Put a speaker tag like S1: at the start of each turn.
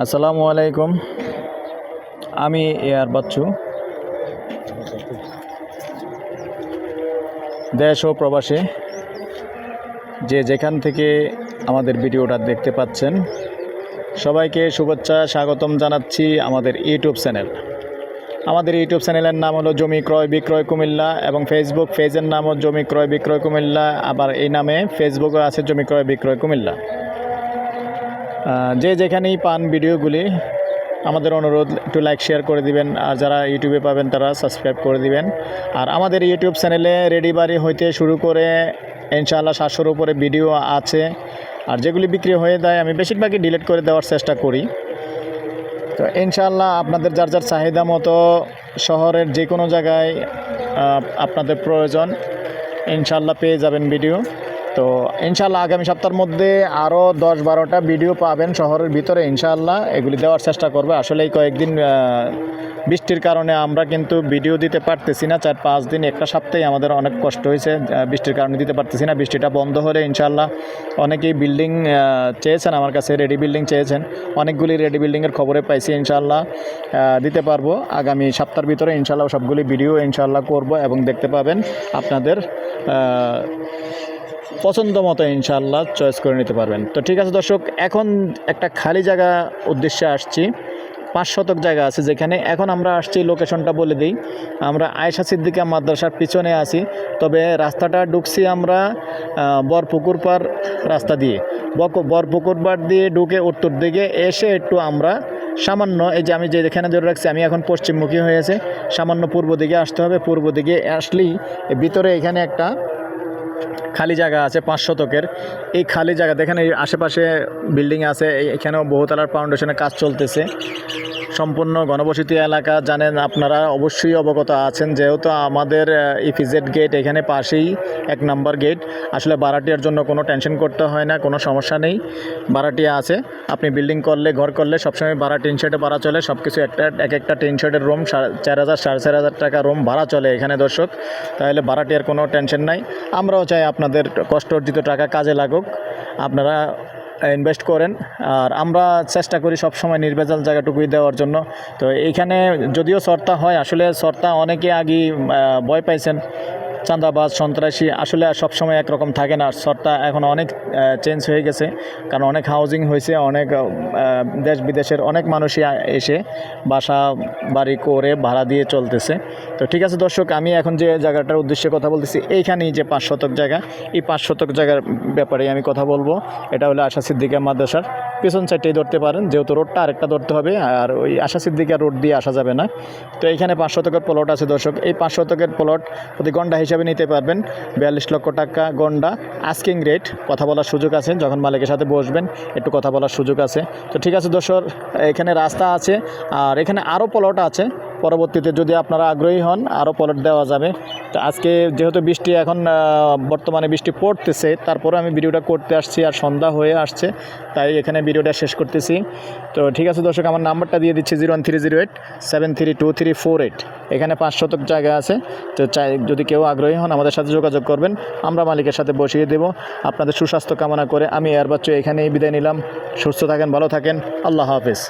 S1: আসসালামু আলাইকুম। আমি এয়ার বাচ্চু। দেশ ও প্রবাসে যে যেখান থেকে আমাদের ভিডিওটা দেখতে পাচ্ছেন, সবাইকে শুভেচ্ছা, স্বাগতম জানাচ্ছি আমাদের ইউটিউব চ্যানেল। আমাদের ইউটিউব চ্যানেলের নাম হলো জমি ক্রয় বিক্রয় কুমিল্লা এবং ফেসবুক পেজের নামও জমি ক্রয় বিক্রয় কুমিল্লা। আবার এই নামে ফেসবুকে আছে জমি ক্রয় বিক্রয় কুমিল্লা। যে যেখানেই পান ভিডিওগুলি, আমাদের অনুরোধ একটু লাইক শেয়ার করে দিবেন, আর যারা ইউটিউবে পাবেন তারা সাবস্ক্রাইব করে দিবেন। আর আমাদের ইউটিউব চ্যানেলে রেডি বাড়ি হইতে শুরু করে ইনশাআল্লাহ সাতশোর উপরে ভিডিও আছে। আর যেগুলি বিক্রি হয়ে যায়, আমি বেশিরভাগই ডিলিট করে দেওয়ার চেষ্টা করি। তো ইনশাআল্লাহ আপনাদের যার যার চাহিদা মতো শহরের যে কোনো জায়গায় আপনাদের প্রয়োজন, ইনশাআল্লাহ পেয়ে যাবেন ভিডিও তো ইনশাল্লাহ আগামী সপ্তাহের মধ্যে আরও দশ বারোটা ভিডিও পাবেন শহরের ভিতরে ইনশাআল্লাহ। এগুলি দেওয়ার চেষ্টা করবে। আসলে এই কয়েকদিন বৃষ্টির কারণে আমরা কিন্তু ভিডিও দিতে পারতেছি না। চার পাঁচ দিন একটা সপ্তাহে আমাদের অনেক কষ্ট হয়েছে বৃষ্টির কারণে দিতে পারতেছি না। বৃষ্টিটা বন্ধ হলে ইনশাআল্লাহ অনেকেই বিল্ডিং চেয়েছেন আমার কাছে রেডি বিল্ডিং চেয়েছেন। অনেকগুলি রেডি বিল্ডিংয়ের খবরে পাইছি ইনশাআল্লাহ আহ, দিতে পারব। আগামী সপ্তাহের ভিতরে ইনশাআল্লাহ সবগুলি ভিডিও ইনশাআল্লাহ করব এবং দেখতে পাবেন আপনাদের পছন্দ মতো ইনশাআল্লাহ চয়েস করে নিতে পারবেন। তো ঠিক আছে দর্শক, এখন একটা খালি জায়গা উদ্দেশ্যে আসছি। পাঁচ শতক জায়গা আছে যেখানে। এখন আমরা আসছি লোকেশনটা বলে দিই। আমরা আয়সা সিদ্দিকা মাদ্রাসার পিছনে আছি। তবে রাস্তাটা ঢুকছি আমরা বরপুকুর পার রাস্তা দিয়ে। বরপুকুর পার দিয়ে ঢুকে উত্তর দিকে এসে একটু আমরা সামান্য, এই যে আমি যে এখানে ধরে রাখছি, আমি এখন পশ্চিমমুখী হয়েছে সামান্য পূর্ব দিকে আসতে হবে। পূর্ব দিকে আসলেই ভিতরে এখানে একটা খালি জায়গা আছে পাঁচ শতকের। এই খালি জায়গা, দেখেন এই আশেপাশে বিল্ডিং আছে এখানেও বহুতলার ফাউন্ডেশনের কাজ চলতেছে। সম্পূর্ণ ঘনবসতি এলাকা, জানেন আপনারা, অবশ্যই অবগত আছেন, যেহেতু আমাদের ইফিজেড গেট এখানে পাশেই এক নাম্বার গেট আসলে ভাড়াটিয়ার জন্য কোনো টেনশন করতে হয় না, কোনো সমস্যা নেই। ভাড়াটিয়া আছে, আপনি বিল্ডিং করলে, ঘর করলে, সবসময় ভাড়া টিন শেডে ভাড়া চলে সব কিছু একটা, এক একটা টিন শেডের রুম চার হাজার, সাড়ে চার হাজার টাকা রুম ভাড়া চলে এখানে, দর্শক। তাহলে ভাড়াটিয়ার কোনো টেনশন নাই। আমরাও চাই আপনাদের কষ্ট অর্জিত টাকা কাজে লাগুক, আপনারা ইনভেস্ট করেন। আর আমরা চেষ্টা করি সব সময় নির্ভেজাল জায়গাটুকুই দেওয়ার জন্য। তো এইখানে যদিও শর্তা হয়, আসলে শর্তা অনেকে আগে ভয় পাইছেন। চাঁদাবাজ, সন্ত্রাসী আসলে সবসময় একরকম থাকে না। সরটা এখন অনেক চেঞ্জ হয়ে গেছে। কারণ অনেক হাউজিং হয়েছে, অনেক দেশ বিদেশের অনেক মানুষই এসে বাসা, বাড়ি, করে ভাড়া দিয়ে চলতেছে। তো ঠিক আছে দর্শক, আমি এখন যে জায়গাটার উদ্দেশ্যে কথা বলতেছি, এইখানেই যে পাঁচ শতক জায়গা, এই পাঁচ শতক জায়গার ব্যাপারে আমি কথা বলব। এটা হলো আশা সিদ্দিকা মাদ্রাসার। পিছন সাইডটাই ধরতে পারেন, যেহেতু রোডটা আরেকটা ধরতে হবে, আর ওই আশা সিদ্দিকা রোড দিয়ে আসা যাবে না। তো এইখানে পাঁচ শতকের প্লট আছে দর্শক। এই পাঁচ শতকের প্লট প্রতি গন্ডা হিসাবে নিতে পারবেন। বিয়াল্লিশ লক্ষ টাকা গন্ডা আস্কিং রেট কথা বলার সুযোগ আছে, যখন মালিকের সাথে বসবেন, একটু কথা বলার সুযোগ আছে। তো ঠিক আছে দর্শক, এখানে রাস্তা আছে, আর এখানে আরও প্লট আছে। পরবর্তীতে যদি আপনারা আগ্রহী হন, আরও প্লট দেওয়া যাবে। তো আজকে যেহেতু বৃষ্টি এখন বর্তমানে বৃষ্টি পড়তেছে, তারপরে আমি ভিডিওটা করতে আসছি আর সন্ধ্যা হয়ে আসছে, তাই এখানে ভিডিওটা শেষ করতেছি। তো ঠিক আছে দর্শক, আমার নাম্বারটা দিয়ে দিচ্ছি zero one three zero eight, seven three two three four eight. এখানে পাঁচ শতক জায়গা আছে, তো চাই যদি কেউ আগ্রহী হন আমাদের সাথে যোগাযোগ করবেন, আমরা মালিকের সাথে বসিয়ে দেব। আপনাদের সুস্বাস্থ্য কামনা করে আমি এয়ার বাচ্চু এখানেই বিদায় নিলাম। সুস্থ থাকেন, ভালো থাকেন। আল্লাহ হাফিজ।